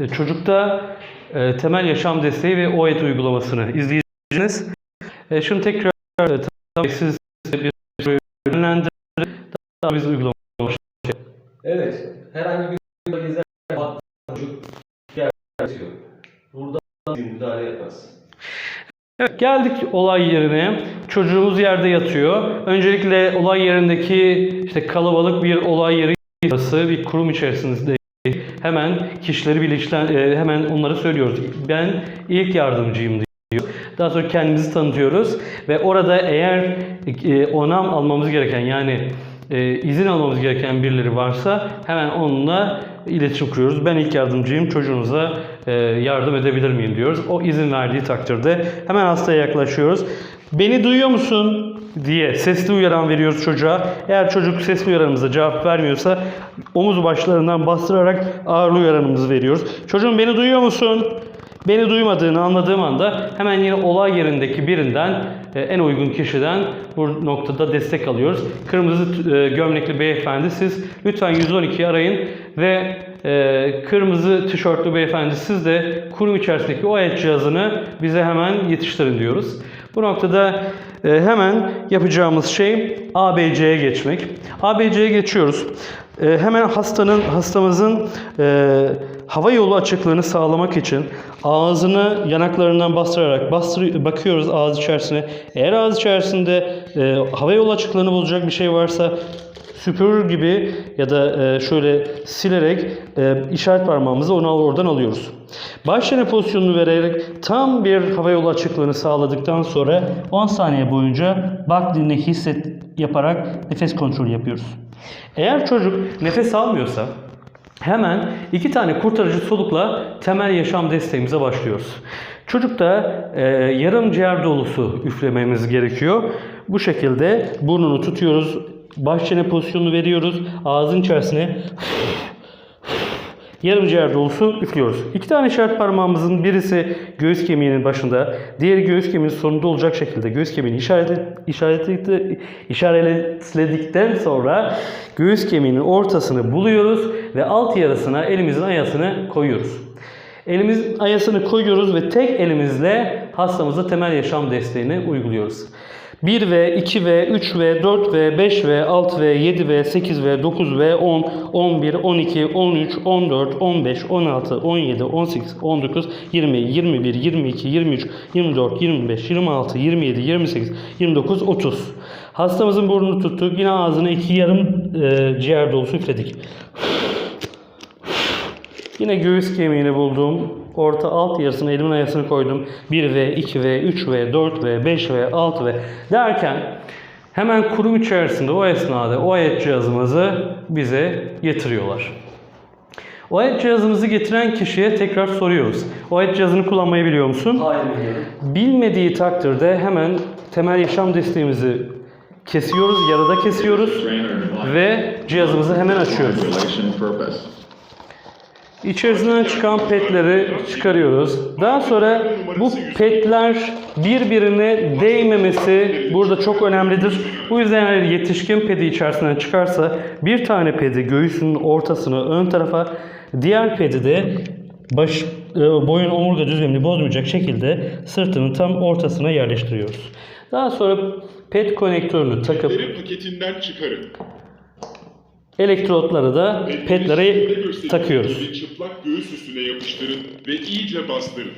e, çocukta e, temel yaşam desteği ve OED uygulamasını izleyeceksiniz. E, şunu tekrar e, tabii siz bir yönlendirin. Daha biz uygulama. Evet. Herhangi bir baktığın çocuk yer yatıyor. Burada müdahale yaparsın. Evet, geldik olay yerine. Çocuğumuz yerde yatıyor. Öncelikle olay yerindeki işte kalabalık bir olay yeri bir kurum içerisinde hemen kişileri bilinçlen e, hemen onları söylüyoruz. Ben ilk yardımcıyım diyor. Daha sonra kendimizi tanıtıyoruz ve orada eğer e, onam almamız gereken yani e, izin almamız gereken birileri varsa hemen onunla iletişim kuruyoruz. Ben ilk yardımcıyım, çocuğunuza yardım edebilir miyim diyoruz. O izin verdiği takdirde hemen hastaya yaklaşıyoruz. Beni duyuyor musun? Diye sesli uyaran veriyoruz çocuğa. Eğer çocuk sesli uyaranımıza cevap vermiyorsa omuz başlarından bastırarak ağırlı uyaranımızı veriyoruz. Çocuğum beni duyuyor musun? Beni duymadığını anladığım anda hemen yine olay yerindeki birinden e, en uygun kişiden bu noktada destek alıyoruz. Kırmızı e, gömlekli beyefendi siz lütfen 112'yi arayın ve e, kırmızı tişörtlü beyefendi siz de kurum içerisindeki o et cihazını bize hemen yetiştirin diyoruz. Bu noktada hemen yapacağımız şey ABC'ye geçmek. ABC'ye geçiyoruz. E, hemen hastanın hastamızın e, hava yolu açıklığını sağlamak için ağzını yanaklarından bastırarak bastır bakıyoruz ağız içerisine. Eğer ağız içerisinde e, hava yolu açıklığını bozacak bir şey varsa süpürür gibi ya da e, şöyle silerek e, işaret parmağımızı onu oradan alıyoruz. Baş çene pozisyonunu vererek tam bir hava yolu açıklığını sağladıktan sonra 10 saniye boyunca bak dinle hisset yaparak nefes kontrolü yapıyoruz. Eğer çocuk nefes almıyorsa Hemen iki tane kurtarıcı solukla temel yaşam desteğimize başlıyoruz. Çocukta e, yarım ciğer dolusu üflememiz gerekiyor. Bu şekilde burnunu tutuyoruz, baş çene pozisyonunu veriyoruz, ağzın içerisine yarım ciğer dolusu üflüyoruz. İki tane işaret parmağımızın birisi göğüs kemiğinin başında, diğeri göğüs kemiğinin sonunda olacak şekilde göğüs kemiğini işaret, işaretledikten, sonra göğüs kemiğinin ortasını buluyoruz ve alt yarısına elimizin ayasını koyuyoruz. Elimizin ayasını koyuyoruz ve tek elimizle hastamıza temel yaşam desteğini uyguluyoruz. 1 ve 2 ve 3 ve 4 ve 5 ve 6 ve 7 ve 8 ve 9 ve 10, 11, 12, 13, 14, 15, 16, 17, 18, 19, 20, 21, 22, 23, 24, 25, 26, 27, 28, 29, 30. Hastamızın burnunu tuttuk. Yine ağzına iki yarım e, ciğer dolusu üfledik. Yine göğüs kemiğini buldum. Orta alt yarısına elimin ayasını koydum. 1 ve 2 ve 3 ve 4 ve 5 ve 6 ve derken hemen kurum içerisinde o esnada o ayet cihazımızı bize getiriyorlar. O ayet cihazımızı getiren kişiye tekrar soruyoruz. O ayet cihazını kullanmayı biliyor musun? Hayır biliyorum. Bilmediği takdirde hemen temel yaşam desteğimizi kesiyoruz, yarıda kesiyoruz ve cihazımızı hemen açıyoruz. İçerisinden çıkan petleri çıkarıyoruz. Daha sonra bu petler birbirine değmemesi burada çok önemlidir. Bu yüzden eğer yetişkin pedi içerisinden çıkarsa bir tane pedi göğsünün ortasına ön tarafa, diğer pedi de baş, e, boyun omurga düzlemini bozmayacak şekilde sırtının tam ortasına yerleştiriyoruz. Daha sonra pet konektörünü takıp paketinden çıkarın. Elektrotları da Petleri petlere takıyoruz. Çıplak göğüs üstüne yapıştırın ve iyice bastırın.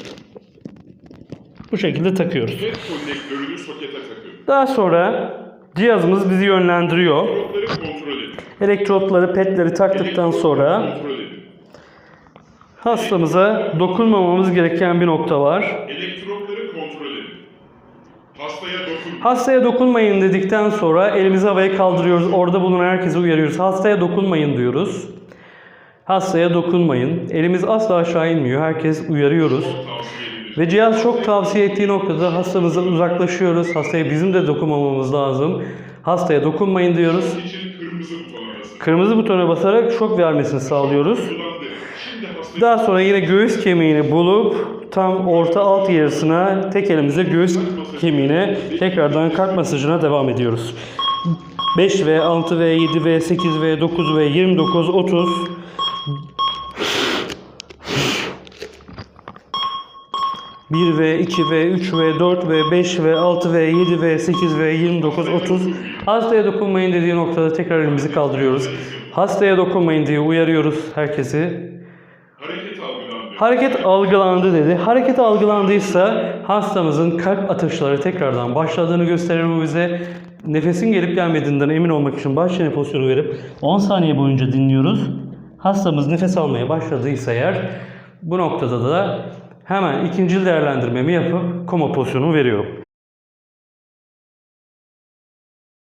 Bu şekilde takıyoruz. Pet konnektörünü sokete takın. Daha sonra cihazımız bizi yönlendiriyor. Elektrotları kontrol edin. Elektrotları, petleri taktıktan sonra hastamıza dokunmamamız gereken bir nokta var. Elektrotları kontrol edin. Hastaya dokunmayın. Hastaya dokunmayın dedikten sonra elimizi havaya kaldırıyoruz. Orada bulunan herkese uyarıyoruz. Hastaya dokunmayın diyoruz. Hastaya dokunmayın. Elimiz asla aşağı inmiyor. Herkes uyarıyoruz. Ve cihaz çok tavsiye ettiği noktada hastamızdan uzaklaşıyoruz. Hastaya bizim de dokunmamamız lazım. Hastaya dokunmayın diyoruz. Kırmızı butona basın. Kırmızı butona basarak şok vermesini sağlıyoruz. Daha sonra yine göğüs kemiğini bulup tam orta alt yarısına tek elimizle göğüs kemiğine tekrardan kalp masajına devam ediyoruz. 5 ve 6 ve 7 ve 8 ve 9 ve 29 30 1 ve 2 ve 3 ve 4 ve 5 ve 6 ve 7 ve 8 ve 29 30 hastaya dokunmayın dediği noktada tekrar elimizi kaldırıyoruz. Hastaya dokunmayın diye uyarıyoruz herkesi. Hareket algılandı. Dedi. Hareket algılandıysa hastamızın kalp atışları tekrardan başladığını gösterir bu bize. Nefesin gelip gelmediğinden emin olmak için baş çene pozisyonu verip 10 saniye boyunca dinliyoruz. Hastamız nefes almaya başladıysa eğer bu noktada da hemen ikinci değerlendirmemi yapıp koma pozisyonu veriyorum.